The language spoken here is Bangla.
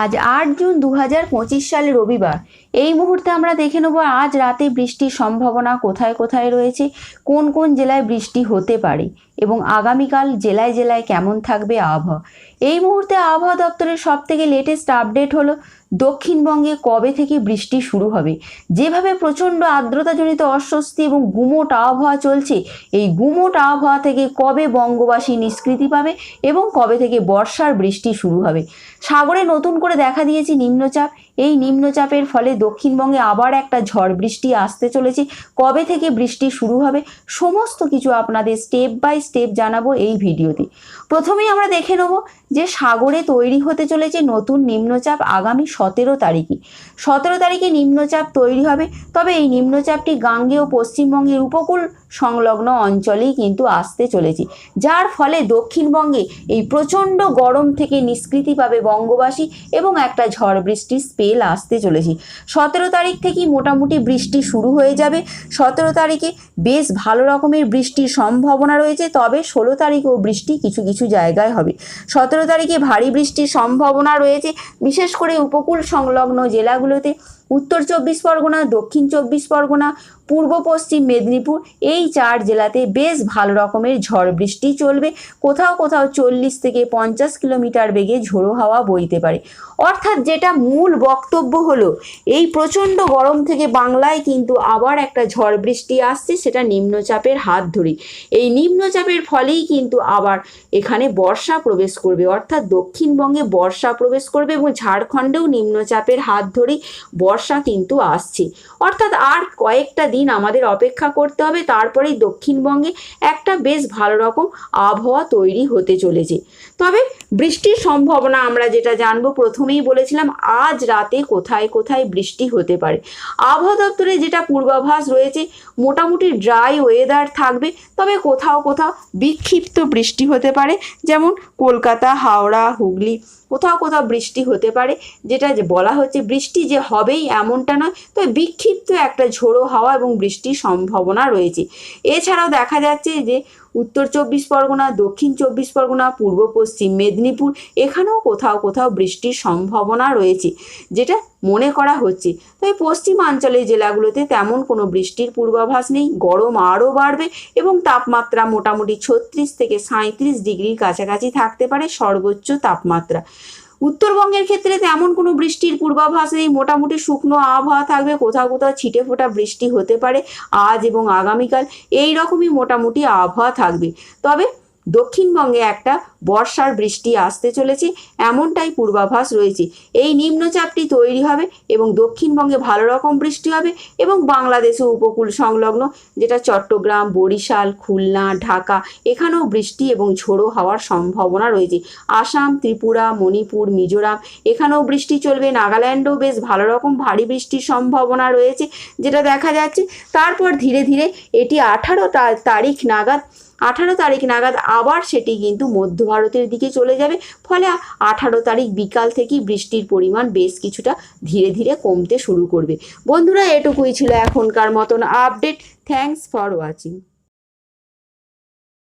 আজ আট জুন দু হাজার পঁচিশ সালে রবিবার। এই মুহূর্তে আমরা দেখে নেব আজ রাতে বৃষ্টির সম্ভাবনা কোথায় কোথায় রয়েছে, কোন কোন জেলায় বৃষ্টি হতে পারে। এবং আগামীকাল জেলায় জেলায় কেমন থাকবে আবহাওয়া? এই মুহূর্তে আবহাওয়া দপ্তরের সব থেকে লেটেস্ট আপডেট হলো, দক্ষিণবঙ্গে কবে থেকে বৃষ্টি শুরু হবে? যেভাবে প্রচণ্ড আর্দ্রতাজনিত অস্বস্তি এবং গুমোট আবহাওয়া চলছে, এই গুমোট আবহাওয়া থেকে কবে বঙ্গবাসী নিষ্কৃতি পাবে এবং কবে থেকে বর্ষার বৃষ্টি শুরু হবে? সাগরে নতুন করে দেখা দিয়েছে নিম্নচাপ এই নিম্নচাপের ফলে দক্ষিণবঙ্গে আবার একটা ঝড় বৃষ্টি আসতে চলেছে। কবে থেকে বৃষ্টি শুরু হবে? সমস্ত কিছু আপনাদের স্টেপ বাই স্টেপ জানাব এই ভিডিওতে। প্রথমেই আমরা দেখে নেব যে সাগরে তৈরি হতে চলেছে নতুন নিম্নচাপ আগামী সতেরো তারিখে। সতেরো তারিখে নিম্নচাপ তৈরি হবে, তবে এই নিম্নচাপটি গাঙ্গেয় পশ্চিমবঙ্গের উপকূল সংলগ্ন অঞ্চলেই কিন্তু আসতে চলেছে। যার ফলে দক্ষিণবঙ্গে এই প্রচণ্ড গরম থেকে নিষ্কৃতি পাবে বঙ্গবাসী এবং একটা ঝড় বৃষ্টির স্পেল আসতে চলেছে। সতেরো তারিখ থেকেই মোটামুটি বৃষ্টি শুরু হয়ে যাবে। সতেরো তারিখে বেশ ভালো রকমের বৃষ্টির সম্ভাবনা রয়েছে, তবে ষোলো তারিখেও বৃষ্টি কিছু কিছু জায়গায় হবে। সতেরো তারিখে ভারী বৃষ্টির সম্ভাবনা রয়েছে, বিশেষ করে উপকূল সংলগ্ন জেলাগুলোতে। উত্তর চব্বিশ পরগনা, দক্ষিণ চব্বিশ পরগনা, পূর্ব পশ্চিম মেদিনীপুর এই চার জেলাতে বেশ ভালো রকমের ঝড় বৃষ্টি চলবে। কোথাও কোথাও চল্লিশ থেকে পঞ্চাশ কিলোমিটার বেগে ঝোড়ো হাওয়া বইতে পারে। অর্থাৎ যেটা মূল বক্তব্য হলো, এই প্রচণ্ড গরম থেকে বাংলায় কিন্তু আবার একটা ঝড় বৃষ্টি আসছে, সেটা নিম্নচাপের হাত ধরে এই নিম্নচাপের ফলেই কিন্তু আবার এখানে বর্ষা প্রবেশ করবে। অর্থাৎ দক্ষিণবঙ্গে বর্ষা প্রবেশ করবে এবং ঝাড়খণ্ডেও নিম্নচাপের হাত ধরেই বর্ষা কিন্তু আসছে। অর্থাৎ আর কয়েকটা দিন আমাদের অপেক্ষা করতে হবে, তারপরেই দক্ষিণবঙ্গে একটা বেশ ভালো রকম আবহাওয়া তৈরি হতে চলেছে। তবে বৃষ্টির সম্ভাবনা আমরা যেটা জানব, প্রথমেই বলেছিলাম আজ রাতে কোথায় কোথায় বৃষ্টি হতে পারে। আবহাওয়া দপ্তরে যেটা পূর্বাভাস রয়েছে, মোটামুটি ড্রাই ওয়েদার থাকবে, তবে কোথাও কোথাও বিক্ষিপ্ত বৃষ্টি হতে পারে, যেমন কলকাতা, হাওড়া, হুগলি। কোথাও কোথাও বৃষ্টি হতে পারে, যেটা যে বলা হচ্ছে বৃষ্টি যে হবেই এমনটা নয়, তবে বিক্ষিপ্ত একটা ঝোড়ো হাওয়া এবং বৃষ্টির সম্ভাবনা রয়েছে। এছাড়াও দেখা যাচ্ছে যে উত্তর চব্বিশ পরগনা, দক্ষিণ চব্বিশ পরগনা, পূর্ব, পশ্চিম মেদিনীপুর, এখানেও কোথাও কোথাও বৃষ্টির সম্ভাবনা রয়েছে, যেটা মনে করা হচ্ছে। তবে পশ্চিমাঞ্চলের জেলাগুলোতে তেমন কোনো বৃষ্টির পূর্বাভাস নেই, গরম আরও বাড়বে এবং তাপমাত্রা মোটামুটি ছত্রিশ থেকে সাঁত্রিশ ডিগ্রির কাছাকাছি থাকতে পারে সর্বোচ্চ তাপমাত্রা। উত্তরবঙ্গের ক্ষেত্রে তেমন কোনো বৃষ্টির পূর্বাভাস নেই। মোটামুটি শুকনো আবহাওয়া থাকবে, কোথাও কোথাও ছিটে ফোটা বৃষ্টি হতে পারে আজ এবং আগামীকাল। এই রকমই মোটামুটি আবহাওয়া থাকবে। তবে দক্ষিণবঙ্গে একটা বর্ষার বৃষ্টি আসতে চলেছে, এমনটাই পূর্বাভাস রয়েছে। এই নিম্নচাপটি তৈরি হবে এবং দক্ষিণবঙ্গে ভালো রকম বৃষ্টি হবে এবং বাংলাদেশে উপকূল সংলগ্ন, যেটা চট্টগ্রাম, বরিশাল, খুলনা, ঢাকা, এখানেও বৃষ্টি এবং ঝোড়ো হওয়ার সম্ভাবনা রয়েছে। আসাম, ত্রিপুরা, মণিপুর, মিজোরাম, এখানেও বৃষ্টি চলবে। নাগাল্যান্ডেও বেশ ভালো রকম ভারী বৃষ্টির সম্ভাবনা রয়েছে, যেটা দেখা যাচ্ছে। তারপর ধীরে ধীরে এটি আঠারো তারিখ নাগাদ আঠারো তারিখ নাগাদ আবার সেটি কিন্তু মধ্য ভারতের দিকে চলে যাবে। ফলে আঠারো তারিখ বিকাল থেকেই বৃষ্টির পরিমাণ বেশ কিছুটা ধীরে ধীরে কমতে শুরু করবে। বন্ধুরা, এটুকুই ছিল এখনকার মতন আপডেট থ্যাংকস ফর ওয়াচিং